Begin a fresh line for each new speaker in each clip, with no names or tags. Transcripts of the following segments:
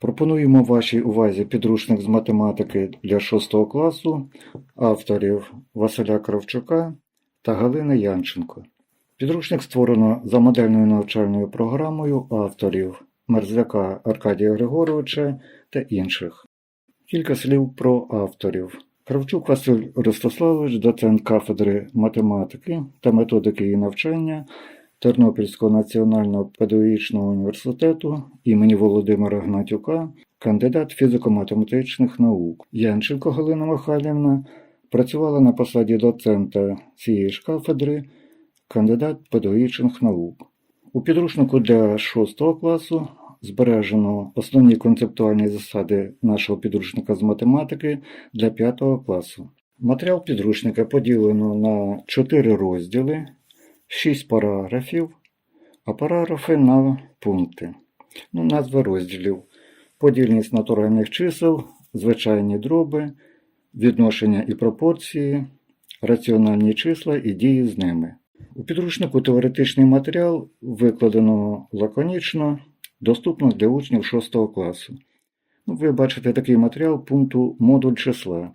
Пропонуємо вашій увазі підручник з математики для 6 класу авторів Василя Кравчука та Галини Янченко. Підручник створено за модельною навчальною програмою авторів Мерзляка Аркадія Григоровича та інших. Кілька слів про авторів. Кравчук Василь Ростиславович, доцент кафедри математики та методики її навчання Тернопільського національного педагогічного університету імені Володимира Гнатюка, кандидат фізико-математичних наук. Янченко Галина Михайлівна працювала на посаді доцента цієї ж кафедри, кандидат педагогічних наук. У підручнику для 6 класу збережено основні концептуальні засади нашого підручника з математики для 5 класу. Матеріал підручника поділено на 4 розділи, 6 параграфів, а параграфи на пункти. Ну, назви розділів. Подільність натуральних чисел, звичайні дроби, відношення і пропорції, раціональні числа і дії з ними. У підручнику теоретичний матеріал викладено лаконічно, доступно для учнів 6 класу. Ну, ви бачите такий матеріал пункту модуль числа,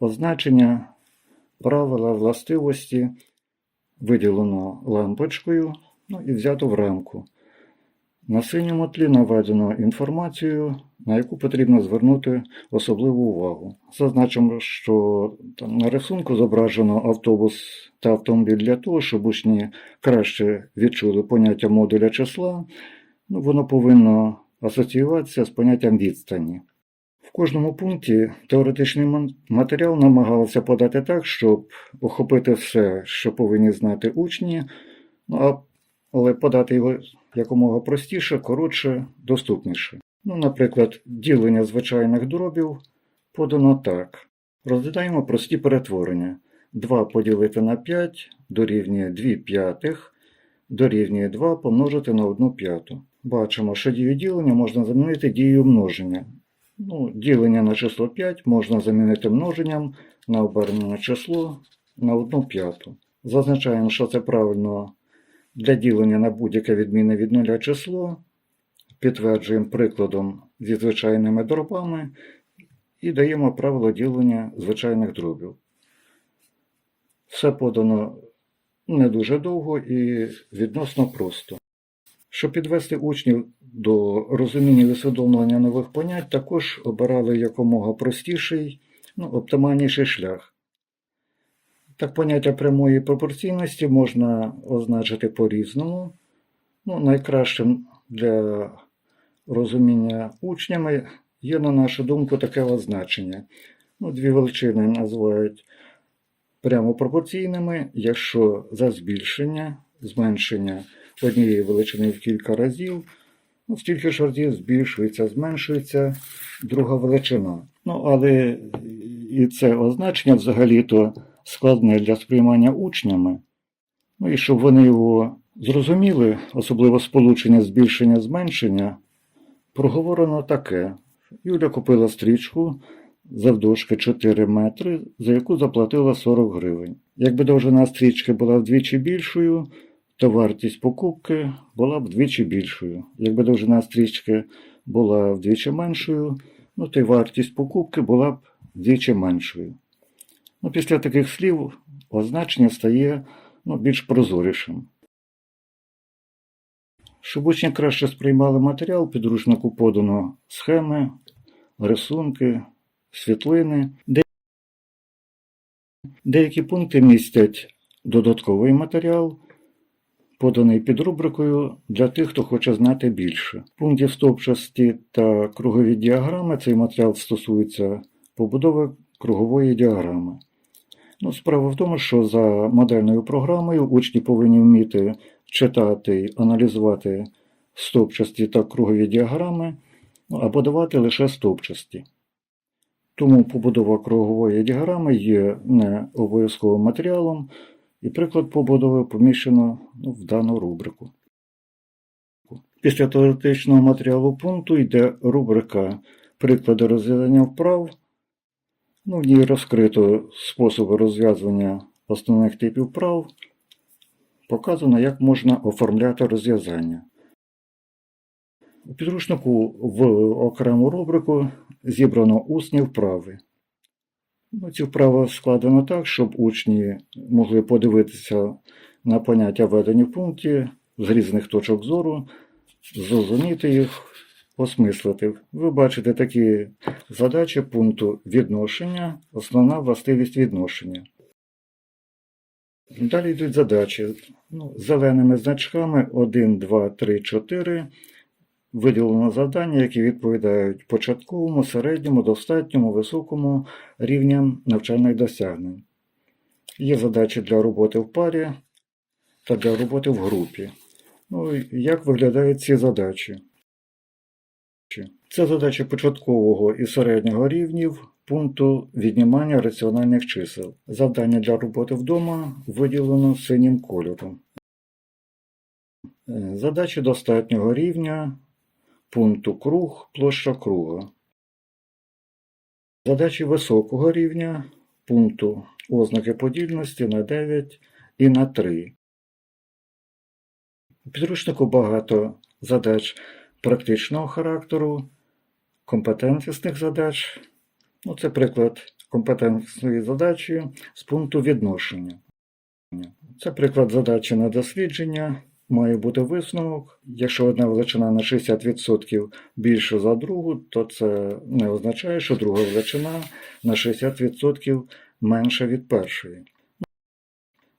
означення, правила, властивості виділено лампочкою ну, і взято в рамку. На синьому тлі наведено інформацію, на яку потрібно звернути особливу увагу. Зазначимо, що там на рисунку зображено автобус та автомобіль для того, щоб учні краще відчули поняття модуля числа. Ну, воно повинно асоціюватися з поняттям відстані. В кожному пункті теоретичний матеріал намагався подати так, щоб охопити все, що повинні знати учні, ну, але подати його якомога простіше, коротше, доступніше. Ну, наприклад, ділення звичайних дробів подано так. Розглядаємо прості перетворення. 2 поділити на 5 дорівнює 2 п'ятих, дорівнює 2 помножити на 1 п'яту. Бачимо, що дію ділення можна замінити дією множення. Ну, ділення на число 5 можна замінити множенням на обернене число на 1 п'яту. Зазначаємо, що це правильно для ділення на будь-яке відмінне від нуля число. Підтверджуємо прикладом зі звичайними дробами і даємо правило ділення звичайних дробів. Все подано не дуже довго і відносно просто. Щоб підвести учнів до розуміння і усвідомлення нових понять, також обирали якомога простіший, ну, оптимальніший шлях. Так, поняття прямої пропорційності можна означити по-різному. Ну, найкращим для розуміння учнями є, на нашу думку, таке означення. Ну, дві величини називають прямо пропорційними, якщо за збільшення, зменшення однієї величини в кілька разів, ну, стільки ж разів збільшується, зменшується друга величина. Ну, але і це означення взагалі-то складне для сприймання учнями. Ну і щоб вони його зрозуміли, особливо сполучення збільшення зменшення, проговорено таке. Юля купила стрічку завдовжки 4 метри, за яку заплатила 40 гривень. Якби довжина стрічки була вдвічі більшою, то вартість покупки була б вдвічі більшою. Якби довжина стрічки була вдвічі меншою, ну то й вартість покупки була б вдвічі меншою. Ну, після таких слів означення стає ну, більш прозорішим. Щоб учні краще сприймали матеріал, підручнику подано схеми, рисунки, світлини. Деякі пункти містять додатковий матеріал, поданий під рубрикою для тих, хто хоче знати більше. В пункті стовпчасті та кругові діаграми цей матеріал стосується побудови кругової діаграми. Ну, справа в тому, що за модельною програмою учні повинні вміти читати і аналізувати стовпчасті та кругові діаграми, ну, або давати лише стовпчасті. Тому побудова кругової діаграми є не обов'язковим матеріалом, і приклад побудови поміщено ну, в дану рубрику. Після теоретичного матеріалу пункту йде рубрика Приклади розв'язання вправ. Ну, в ній розкрито способи розв'язування основних типів вправ. Показано, як можна оформляти розв'язання. У підручнику в окрему рубрику зібрано усні вправи. Ну, ці вправи складено так, щоб учні могли подивитися на поняття введені в пункті з різних точок зору, зрозуміти їх, осмислити. Ви бачите такі задачі пункту відношення, основна властивість відношення. Далі йдуть задачі. Ну, зеленими значками 1, 2, 3, 4 виділено завдання, які відповідають початковому, середньому, достатньому, високому рівням навчальних досягнень. Є задачі для роботи в парі та для роботи в групі. Ну, як виглядають ці задачі? Це задачі початкового і середнього рівнів пункту віднімання раціональних чисел. Завдання для роботи вдома виділено синім кольором. Е, Задачі достатнього рівня пункту круг, площа круга. Задачі високого рівня пункту ознаки подільності на 9 і на 3. У підручнику багато задач практичного характеру, компетентнісних задач. Ну, це приклад компетентної задачі з пункту відношення. Це приклад задачі на дослідження. Має бути висновок. Якщо одна величина на 60% більша за другу, то це не означає, що друга величина на 60% менша від першої.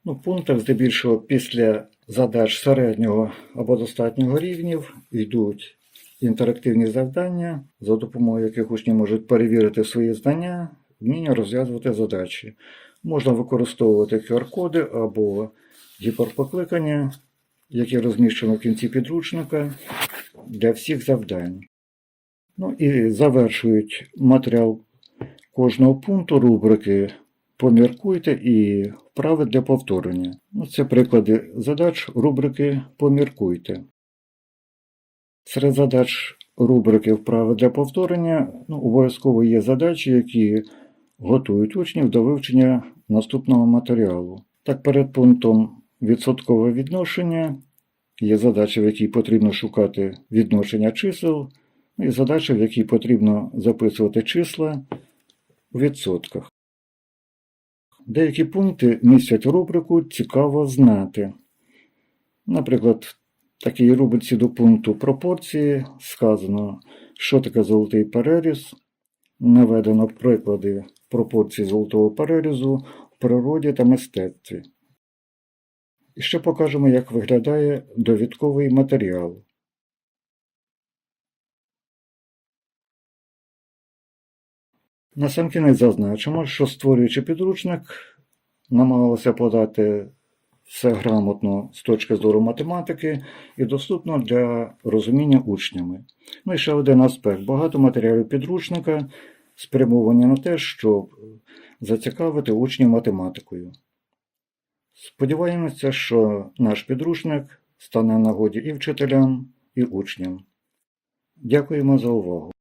Ну, в пунктах здебільшого після задач середнього або достатнього рівнів йдуть інтерактивні завдання, за допомогою яких учні можуть перевірити свої знання, вміння розв'язувати задачі. Можна використовувати QR-коди або гіперпокликання, які розміщено в кінці підручника для всіх завдань. Ну і завершують матеріал кожного пункту рубрики Поміркуйте і вправи для повторення. Ну, це приклади задач рубрики Поміркуйте. Серед задач рубрики Вправи для повторення ну, обов'язково є задачі, які готують учнів до вивчення наступного матеріалу. Так, перед пунктом відсоткове відношення є задача, в якій потрібно шукати відношення чисел, ну, і задача, в якій потрібно записувати числа у відсотках. Деякі пункти містять рубрику Цікаво знати. Наприклад, в такій рубриці до пункту пропорції сказано, що таке золотий переріз. Наведено приклади пропорцій золотого перерізу в природі та мистецтві. І ще покажемо, як виглядає довідковий матеріал. Насамкінець зазначимо, що створюючи підручник, намагалися подати все грамотно з точки зору математики і доступно для розуміння учнями. Ну і ще один аспект. Багато матеріалів підручника спрямовані на те, щоб зацікавити учнів математикою. Сподіваємося, що наш підручник стане нагоді і вчителям, і учням. Дякуємо за увагу!